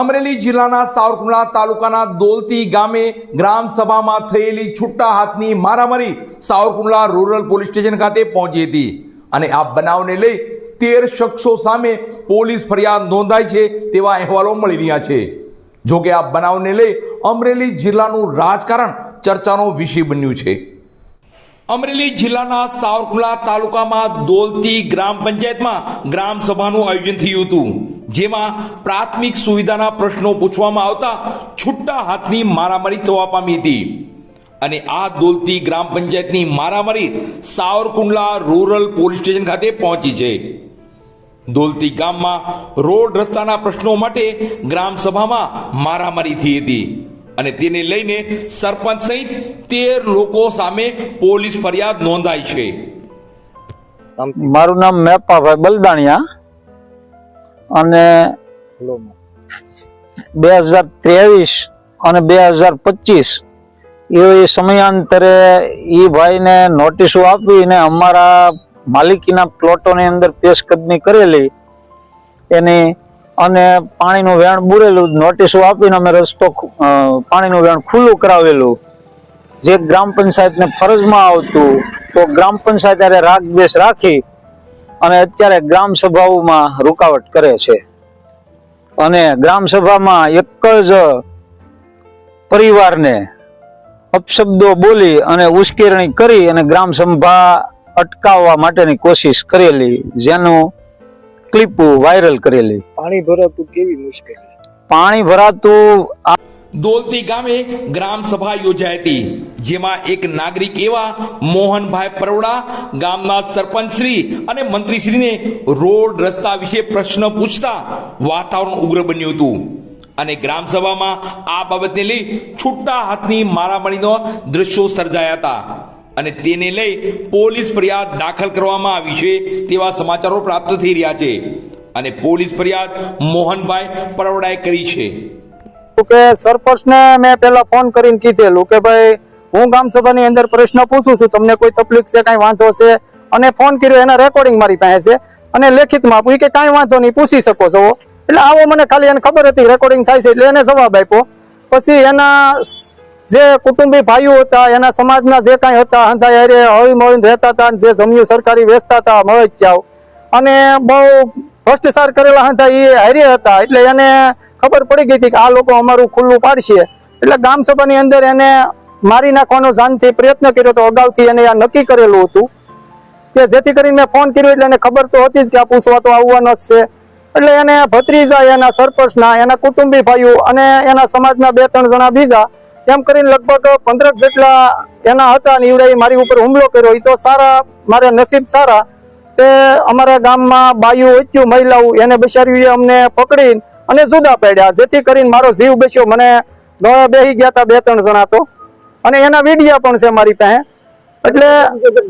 અમરેલી જિલ્લાના સાવરકુંડલા તાલુકાના દોલતી ગામે ગ્રામ સભામાં થયેલી છૂટા હાથની મારામારી સાવરકુંડલા રૂરલ પોલીસ સ્ટેશન ખાતે પહોંચી હતી. અને આ બનાવને લઈ તેર શખ્સો સામે પોલીસ ફરિયાદ નોંધાઈ છે તેવા અહેવાલો મળી રહ્યા છે. જોકે આ બનાવને લઈ અમરેલી જિલ્લાનું રાજકારણ ચર્ચાનો વિષય બન્યું છે. અમરેલી જિલ્લાના સાવરકુંડલા તાલુકામાં દોલતી ગ્રામ પંચાયતમાં ગ્રામ સભાનું આયોજન થયું હતું. જેમાં પ્રાથમિક સુવિધાના પ્રશ્નો પૂછવામાં આવતા છૂટા હાથની મારામારી થવા પામી હતી. અને આ દોલતી ગ્રામ પંચાયતની મારામારી સાવરકુંડલા રૂરલ પોલીસ સ્ટેશન ખાતે પહોંચી છે. દોલતી ગામમાં રોડ રસ્તાના પ્રશ્નો માટે ગ્રામ સભામાં મારામારી થઈ હતી અને તેને લઈને સરપંચ સહિત તેર લોકો સામે પોલીસ ફરિયાદ નોંધાઈ છે. મારું નામ મેપાભાઈ બલદાણિયા. અને બે હજાર ત્રેવીસ અને બે હજાર પચીસ એ સમયાંતરે એ ભાઈને નોટિસો આપીને અમારા માલિકીના પ્લોટોની અંદર પેશકદમી કરેલી. એની અને પાણીનું વેણ બુરેલું નોટિસો આપીને અમે રસ્તો પાણીનું વેણ ખુલ્લું કરાવેલું. જે ગ્રામ પંચાયતને ફરજમાં આવતું તો ગ્રામ પંચાયત રાગ દ્વેષ રાખી અને અત્યારે ગ્રામ સભાઓમાં રૂકાવટ કરે છે. અને ગ્રામ સભામાં એક જ પરિવારને અપશબ્દો બોલી અને ઉશ્કેરણી કરી અને ગ્રામ સભા અટકાવવા માટેની કોશિશ કરેલી જેનું ક્લિપ વાયરલ કરેલી. પાણી ભરાતું કેવી મુશ્કેલી? પાણી ભરાતું દોલતી ગામે ગ્રામ સભા યોજાઈ હતી, જેમાં એક નાગરિક એવા મોહનભાઈ પરવડા ગામના સરપંચ શ્રી અને મંત્રીશ્રીને રોડ રસ્તા વિશે પ્રશ્ન પૂછતા વાતાવરણ ઉગ્ર બન્યું હતું. અને ગ્રામ સભામાં આ બાબતને લઈ છૂટા હાથની મારામારીનો દ્રશ્યો સર્જાયા હતા. અને તેને લઈ પોલીસ ફરિયાદ દાખલ કરવામાં આવી છે તેવા સમાચારો પ્રાપ્ત થઈ રહ્યા છે. અને પોલીસ ફરિયાદ મોહનભાઈ પરવડાએ કરી છે. કે સરપંચને મેં પેલા ફોન કરીને કીધેલું કે ભાઈ, હું ગામ સભાની અંદર પ્રશ્ન પૂછું છું, તમને કોઈ તકલીફ છે, કાંઈ વાંધો છે? અને ફોન કર્યો, એના રેકોર્ડિંગ મારી પાસે છે. અને લેખિતમાં આપ્યું કે કાંઈ વાંધો નહીં, પૂછી શકો છો. એટલે આવો મને ખાલી એને ખબર હતી રેકોર્ડિંગ થાય છે, એટલે એને જવાબ આપ્યો. પછી એના જે કુટુંબી ભાઈઓ હતા, એના સમાજના જે કાંઈ હતા, હંધાઈ હારે હળી મળીને રહેતા હતા જે જમ્યું, સરકારી વેચતા હતા, મળે અને બહુ ભ્રષ્ટાચાર કરેલા હતા એ હારે હતા, એટલે એને ખબર પડી ગઈ હતી કે આ લોકો અમારું ખુલ્લું પાડશે. એટલે ગામ સભાની અંદર એને મારી નાખવાનો જાનથી પ્રયત્ન કર્યો તો અગાઉથી એને આ નક્કી કરેલું હતું. કે જેથી કરીને ફોન કર્યો એટલે એને ખબર તો હતી જ કે આ પૂછવા તો આવવાનો જ છે. એટલે એને ભત્રીજા, એના સરપંચના, એના કુટુંબી ભાઈઓ અને એના સમાજના બે, ત્રણ જણા બીજા એમ કરીને લગભગ પંદરક જેટલા એના હતા ઈવડે મારી ઉપર હુમલો કર્યો. એ તો સારા, મારે નસીબ સારા. તે અમારા ગામમાં બાયું ઓચ્યું મહિલાઓ એને બિચારીઓએ અમને પકડી અને જુદા પડ્યા. જેથી કરીને મારો જીવ બેસ્યો. મને બેહી ગયા હતા બે ત્રણ જણા તો. અને એના વિડીયા પણ છે મારી પાસે. એટલે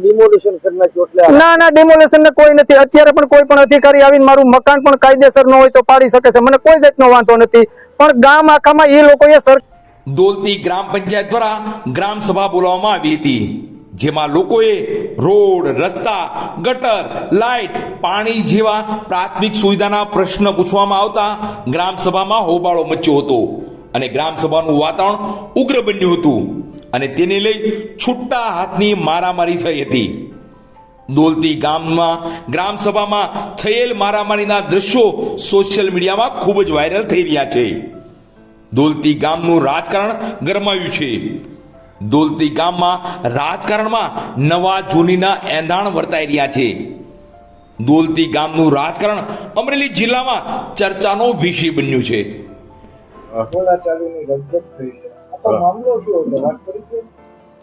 ડિમોલિશન કરી નાખ્યું એટલે ના ના ડેમોલેશન ને કોઈ નથી. અત્યારે પણ કોઈ પણ અધિકારી આવીને મારું મકાન પણ કાયદેસર ન હોય તો પાડી શકે છે. મને કોઈ જાતનો વાંધો નથી. પણ ગામ આખામાં એ લોકોએ સર દોલતી ગ્રામ પંચાયત દ્વારા ગ્રામ સભા બોલાવવામાં આવી હતી. જેમાં લોકોએ રોડ, રસ્તા, ગટર, લાઇટ, પાણી જેવા પ્રાથમિક સુવિધાના પ્રશ્ન પૂછવામાં આવતા ગ્રામસભામાં હોબાળો મચ્યો હતો. અને ગ્રામસભાનું વાતાવરણ ઉગ્ર બન્યું હતું. અને તેને લઈ છૂટા હાથની મારામારી થઈ હતી. દોલતી ગામમાં ગ્રામસભામાં થયેલ મારામારીના દ્રશ્યો સોશિયલ મીડિયામાં ખૂબ જ વાયરલ થઈ રહ્યા છે. દોલતી ગામનું રાજકારણ ગરમાયું છે. દોલતી ગામમાં રાજકારણમાં નવા જૂનીના એંધાણ વર્તાઈ રહ્યા છે. દોલતી ગામનું રાજકારણ અમરેલી જિલ્લામાં ચર્ચાનો વિષય બન્યું છે.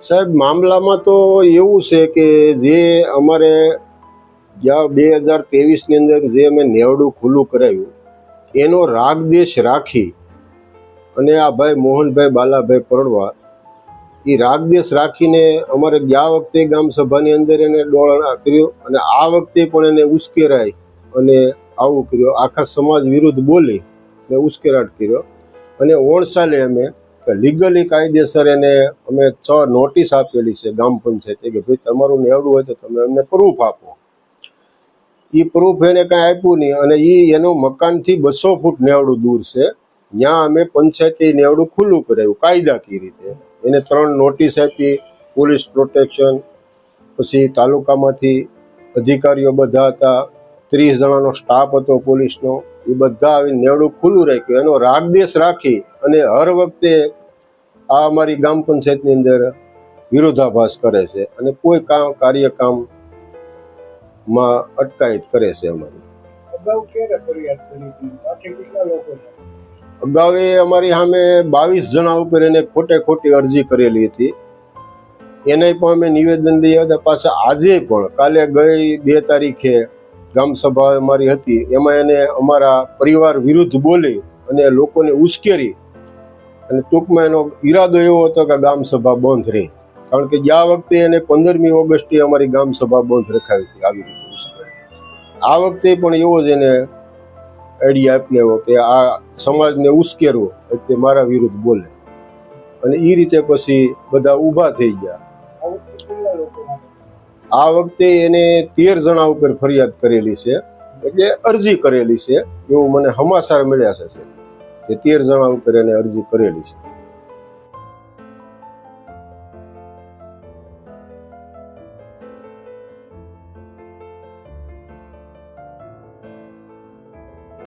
સાહેબ મામલામાં તો એવું છે કે જે અમારે જ્યાં બે હજાર ત્રેવીસની અંદર જે અમે નેવડું ખુલ્લું કરાવ્યું એનો રાગદેશ રાખી અને આ ભાઈ મોહનભાઈ બાલાભાઈ પરડવા એ રાગદેશ રાખીને અમારે ગયા વખતે ગામ સભાની અંદર એને ડોળણા કર્યો અને આ વખતે પણ એને ઉશ્કેરાય અને આવું કર્યું. આખા સમાજ વિરુદ્ધ બોલી ને ઉશ્કેરાટ કર્યો. અને ઓણસાલે અમે લીગલી કાયદેસર એને અમે છ નોટિસ આપેલી છે ગામ પંચાયતે કે ભાઈ તમારું નેવડું હોય તો તમે અમને પ્રૂફ આપો. એ પ્રૂફ એને કાંઈ આપ્યું નહીં અને એ એનું મકાનથી બસો ફૂટ નેવડું દૂર છે. ત્યાં અમે પંચાયતી નેવડું ખુલ્લું કરાવ્યું કાયદાકીય રીતે. એને ત્રણ નોટિસ આપી, પોલીસ પ્રોટેક્શન, પછી તાલુકામાંથી અધિકારીઓ બધા હતા, ત્રીસ જણાનો સ્ટાફ હતો પોલીસનો, એ બધા આવી નેવડું ખુલ્લું રાખ્યું. એનો રાગદેશ રાખી અને હર વખતે આ અમારી ગ્રામ પંચાયતની અંદર વિરોધાભાસ કરે છે અને કોઈ કામ કાર્યકામમાં અટકાયત કરે છે અમારી. અગાઉ એ અમારી સામે બાવીસ જણા ઉપર એને ખોટે ખોટી અરજી કરેલી હતી. એને પણ અમે નિવેદન દઈએ હતા. પાછા આજે પણ, કાલે ગઈ બે તારીખે ગામ સભા અમારી હતી. એમાં એને અમારા પરિવાર વિરુદ્ધ બોલી અને લોકોને ઉશ્કેરી અને ટૂંકમાં એનો ઈરાદો એવો હતો કે ગામ સભા બંધ રહે. કારણ કે ગયા વખતે એને પંદરમી ઓગસ્ટે અમારી ગામ સભા બંધ રખાવી હતી, આવી રીતે આ વખતે પણ એવો જ એને આઈડિયા આપને એવો કે આ સમાજને ઉશ્કેરવો એટલે મારા વિરુદ્ધ બોલે. અને એ રીતે પછી બધા ઊભા થઈ ગયા. આ વખતે એને તેર જણા ઉપર ફરિયાદ કરેલી છે. એટલે અરજી કરેલી છે. એવું મને હમાસાર મળ્યા છે. કે તેર જણા ઉપર એને અરજી કરેલી છે.